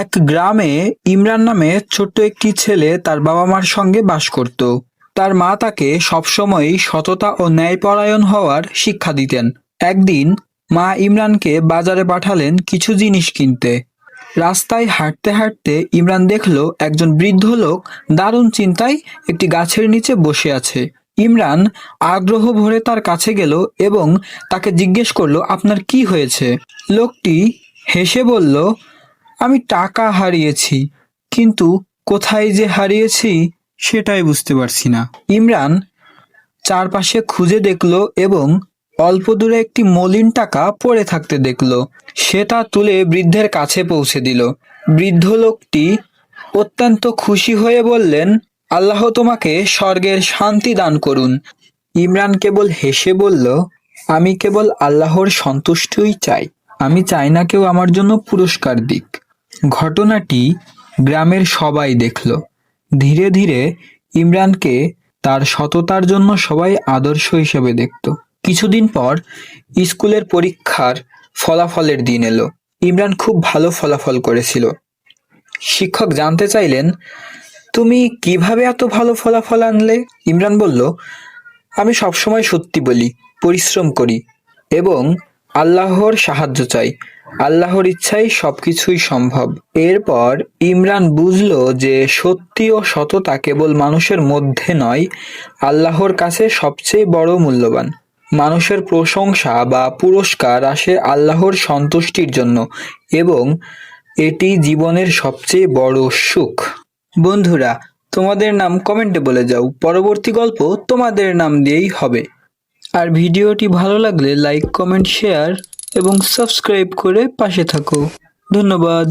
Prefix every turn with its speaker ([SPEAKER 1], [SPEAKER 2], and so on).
[SPEAKER 1] এক গ্রামে ইমরান নামে ছোট্ট একটি ছেলে তার বাবা মার সঙ্গে বাস করত। তার মা তাকে সবসময়ই সততা ও ন্যায়পরায়ণ হওয়ার শিক্ষা দিতেন। একদিন মা ইমরানকে বাজারে পাঠালেন কিছু জিনিস কিনতে। রাস্তায় হাঁটতে হাঁটতে ইমরান দেখল একজন বৃদ্ধ লোক দারুণ চিন্তায় একটি গাছের নিচে বসে আছে। ইমরান আগ্রহ ভরে তার কাছে গেল এবং তাকে জিজ্ঞেস করল, আপনার কি হয়েছে? লোকটি হেসে বলল আমি টাকা হারিয়েছি, কিন্তু কোথায় যে হারিয়েছি সেটাই বুঝতে পারছি না। ইমরান চারপাশে খুঁজে দেখল এবং অল্প দূরে একটি মলিন টাকা পড়ে থাকতে দেখল। সেটা তুলে বৃদ্ধের কাছে পৌঁছে দিল। বৃদ্ধ লোকটি অত্যন্ত খুশি হয়ে বললেন, আল্লাহ তোমাকে স্বর্গের শান্তি দান করুন। ইমরান কেবল হেসে বলল, আমি কেবল আল্লাহর সন্তুষ্টই চাই। আমি চাই না কেউ আমার জন্য পুরস্কার দিক। ঘটনাটি গ্রামের সবাই দেখল। ধীরে ধীরে ইমরানকে তার সততার জন্য সবাই আদর্শ হিসেবে দেখত। কিছুদিন পর স্কুলের পরীক্ষার ফলাফলের দিন এলো। ইমরান খুব ভালো ফলাফল করেছিল। শিক্ষক জানতে চাইলেন, তুমি কীভাবে এত ভালো ফলাফল আনলে? ইমরান বলল, আমি সবসময় সত্যি বলি, পরিশ্রম করি এবং আল্লাহর সাহায্য চাই। আল্লাহর ইচ্ছাই সবকিছুই সম্ভব। এরপর ইমরান বুঝল যে সত্যি ও সততা কেবল মানুষের মধ্যে নয়, আল্লাহর কাছে সবচেয়ে বড় মূল্যবান। মানুষের প্রশংসা বা পুরস্কার আসে আল্লাহর সন্তুষ্টির জন্য এবং এটি জীবনের সবচেয়ে বড় সুখ। বন্ধুরা, তোমাদের নাম কমেন্টে বলে যাও। পরবর্তী গল্প তোমাদের নাম দিয়েই হবে। আর ভিডিওটি ভালো লাগলে লাইক কমেন্ট শেয়ার এবং সাবস্ক্রাইব করে পাশে থাকো। ধন্যবাদ।